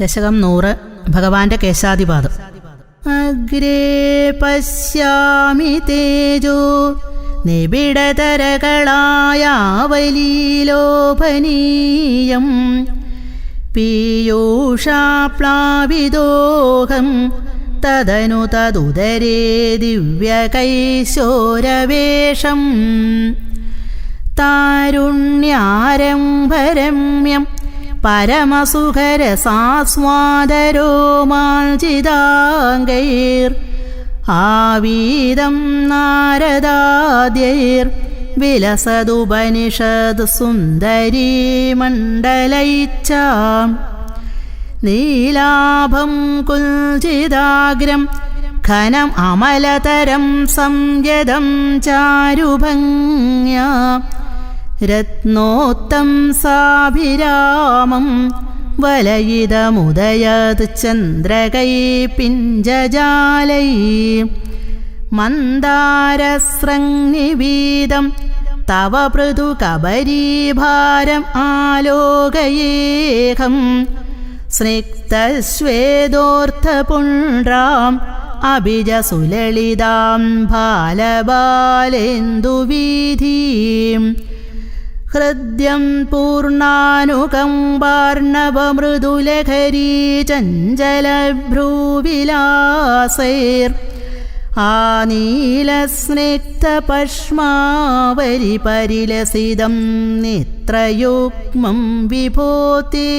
ദശകം നൂറ് ഭഗവാന്റെ കേശാദിപാദം അഗ്രേ പശ്യാമി തേജോ നിബിഡതരകളായാവലീലോഭനീയം. പീയൂഷാപ്ലാവിദോഹം തദനു തതുദരേ ദിവ്യകൈശോരവേഷം. താരുണ്യാരംഭരമ്യം പരമസുഖരസാസ്വാദരോമാഞ്ചിതാംഗൈർ ആവീതം നാരദാദ്യൈർ. വിലസതുപനിഷത് സുന്ദരീ മണ്ഡലൈച്ചാം നീലാഭം കുൽജിതാഗ്രം. ഘനം അമലതരം സംയതം ചാരുഭംഗ്യ. രത്നോത്തം സാഭിരാമം വലയിതമുദയത് ചന്ദ്രകൈ പിഞ്ചജാലൈ. മന്ദാരസ്രംഗിവീതം തവ പൃഥു കബരീഭാരം ആലോകയേഹം. സ്നിഗ്ധശ്വേതോർത്ഥപുണ്ട്രാം അഭിജസുലളിതാം ബാലബാലേന്ദുവീധീം ഹൃദ്യം പൂർണാനുകമ്പാർണവമൃദുലഹരീ ചഞ്ചലഭ്രൂവിലാസൈർ ആനീലസ്നിഗ്ധപഷ്മാവരിപരിലസിതം നേത്രയുഗ്മം വിഭൂത്തി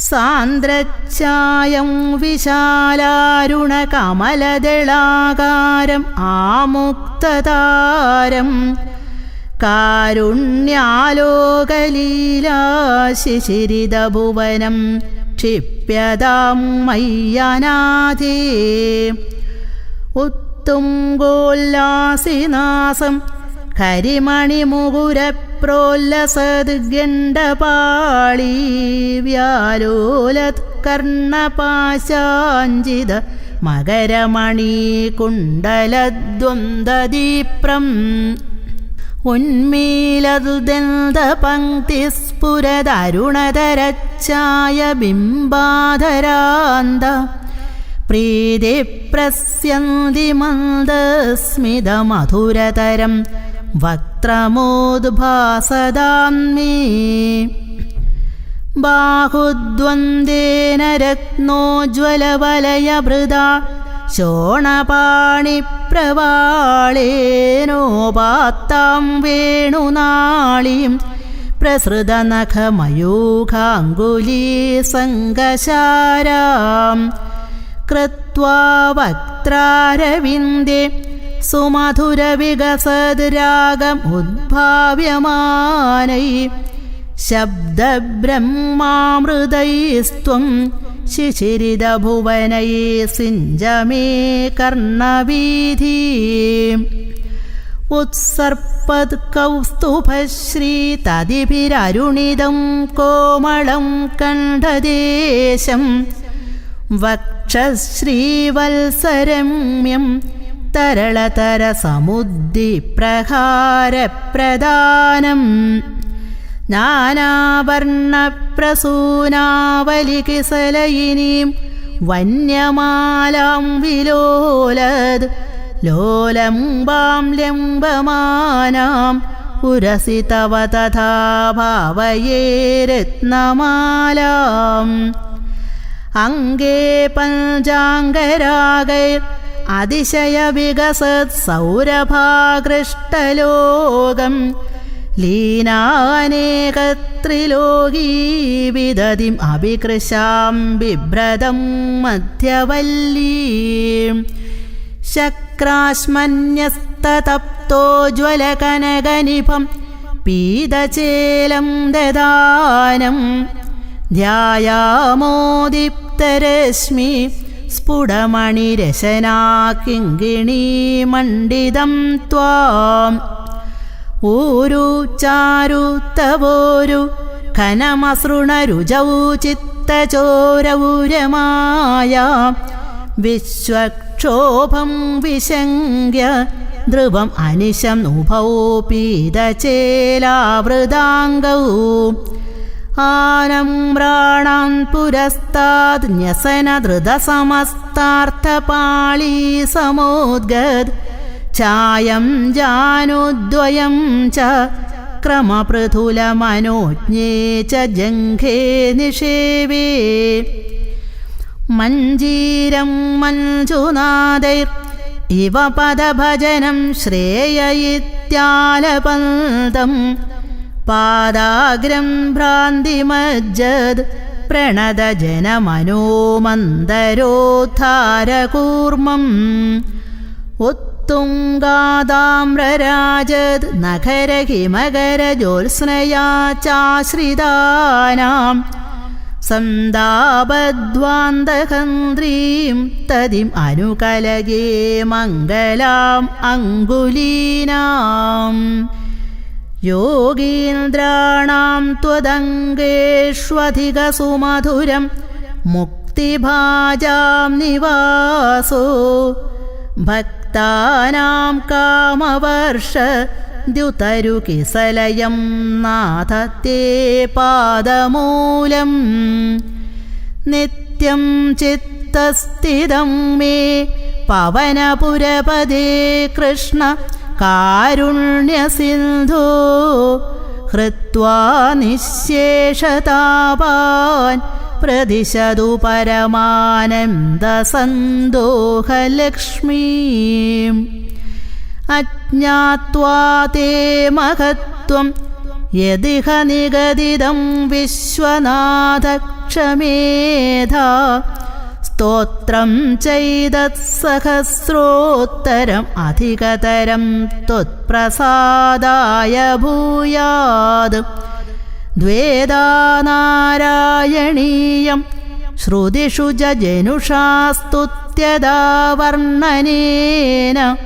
സാന്ദ്രച്ഛായം വിശാലാരുണകമലദളാകാരം ആമുക്തതാരം കാരുണ്യാലോകലീലാശിശിരിതഭുവനം ക്ഷിപ്യതാം മയ്യനാഥേ. ഉത്തുംഗോല്ലാസിനാസം കരിമണിമുകുരപ്രോല്ലസദ്ഗണ്ഡപാളീ വ്യാലോലത് കർണപാശാഞ്ചിത മകരമണീ കുണ്ടലദ്വന്ദ്വദീപ്രം ഉന്മീലദുദന്തപങ്ക്തിസ്ഫുരതരുണതരച്ചായ ബിംബാധരാന്ത പ്രീതിപ്രസ്യന്തി മന്ദസ്മിതമധുരതരം വക്ത്രമോദ്ഭാസദാന്മേ ബാഹുദ്വന്ദ്വേന രത്നോജ്വലവലയഭൃതാ ശോണപാണിപ്രവാളേനോപാത്താം വേണുനാളിയും പ്രസൃതനഖമയൂഖാങ്കുലീസംഗശാരാം കൃത്വാ വക്രാരവിന്ദേ സുമധുരവികസദ്രാഗമുദ്ഭാവ്യമാനൈ ശബ്ദബ്രഹ്മാമൃതൈസ്ത്വം शिशिरिदभुवनये सिञ्जमे कर्णवीधीम् उत्सर्पत्कौस्तुभश्रीतदिभिररुणिदं कोमलं कण्ठदेशं वक्षश्रीवत्सरम्यं तरलतरसमुद्दिप्रहारप्रदानम् നാനാവർണപ്രസൂനാവലികിസലയിനീം വന്യമാലാം വിലോലത് ലോലംബാം ലംബമാനാം പുരസി തവ തഥാ ഭാവയേ രത്നമാലാം അംഗേ പഞ്ചാംഗരാഗൈർ അതിശയവികസത് സൗരഭാകൃഷ്ടലോകം ലീനാനേകത്രിലോകീവിദതിം അഭികൃശാം ബിഭ്രതം മധ്യവല്ലീം. ശക്രാശ്മന്യസ്തതപ്തോജ്വലകനകനിഭം പീതചേലം ദദാനം. ധ്യായാമോദിപ്തരശ്മി മണ്ഡിതം ത്വാം. ഊരു ചാരു തവോരു ഘനമസൃണരുചൗ ചിത്തചോരൗരമായ വിശ്വക്ഷോഭം വിശങ്ക്യ ധ്രുവം അനിശം ഉഭൗ പീതചേലാവൃതാംഗൗ ആനമ്രാണാൻ പുരസ്താത് ന്യസനധൃതസമസ്താർത്ഥപാളീ സമോദ്ഗത് ഛായം ജാനുദ്വയം ച ക്രമപൃഥുലമനോജ്ഞേ ച ജംഘേ നിഷേവേ. മഞ്ജീരം മഞ്ജുനാദൈർ ഇവ പദഭജനം ശ്രേയയിത്യാലപന്തം. പാദാഗ്രം ഭ്രാന്തിമജ്ജത് പ്രണതജനമനോമന്ദരോദ്ധാരകൂർമ്മം ഉത്തുംഗാതാമ്രരാജത് നഖരഹിമകരജോത്സ്നയാ ചാശ്രിതാനാം സന്താപദ്വാന്തഹന്ത്രീം തതിം അനുകലകേ മംഗലാം അങ്കുലീനാം. യോഗീന്ദ്രാണാം ത്വദംഗേഷ്വധികസുമധുരം മുക്തിഭാജാം നിവാസോ ഭക്താനാം കാമവർഷ ദ്യുതരുകിസലയം നാഥത്തെ പാദമൂലം. നിത്യം ചിത്തസ്ഥിതം മേ പവനപുരപദേ കൃഷ്ണ കാരുണ്യസിന്ധു. ഹൃത്വാ നിശേഷതാപാൻ പ്രതിശതു പരമാനന്ദസന്തോഹലക്ഷ്മീം അജ്ഞാത്വാ തേ മഹത്വം യദിഹ നിഗദിതം വിശ്വനാഥക്ഷമേധ. സ്തോത്രം ചെയ്തത്സഹസ്രോത്തരം അധികതരം ത്വത്പ്രസാദായ ഭൂയാത്. ദ്വേദാനാരായണീയം. ശ്രുതിഷു ജനുഷാസ്തുത്യതാ വർണനേന.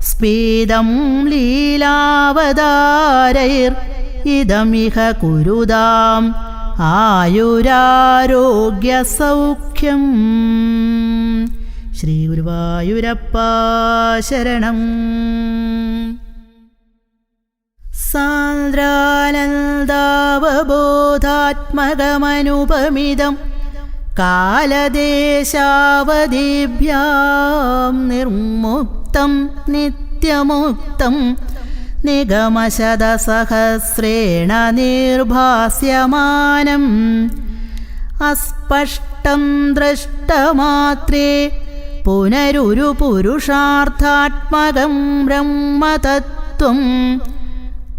സ്പീതം ലീലാവതാരൈർ ഇതമിഹ കുരുതാം ആയുരാരോഗ്യസൗഖ്യം. ശ്രീ ഗുരുവായൂരപ്പ ശരണം. സാന്ദ്രാനന്ദാവബോധാത്മകമനുപമിതം കാലദേശാവധിഭ്യാം നിർമുക്തം നിത്യമുക്തം നിഗമശതസഹസ്രേണ നിർഭാസ്യമാനം അസ്പഷ്ടം ദ്രഷ്ടമാത്രേ പുനരുരു പുരുഷാർത്ഥാത്മകം ബ്രഹ്മതത്വം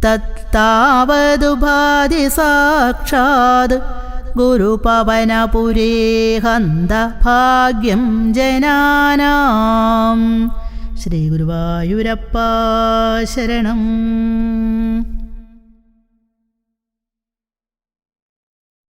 തത്താവതുപാധി സാക്ഷാത് ഗുരുപവനപുരേ ഹന്ത ഭാഗ്യം ജനാനാം. ശ്രീ ഗുരുവായൂരപ്പ ശരണം.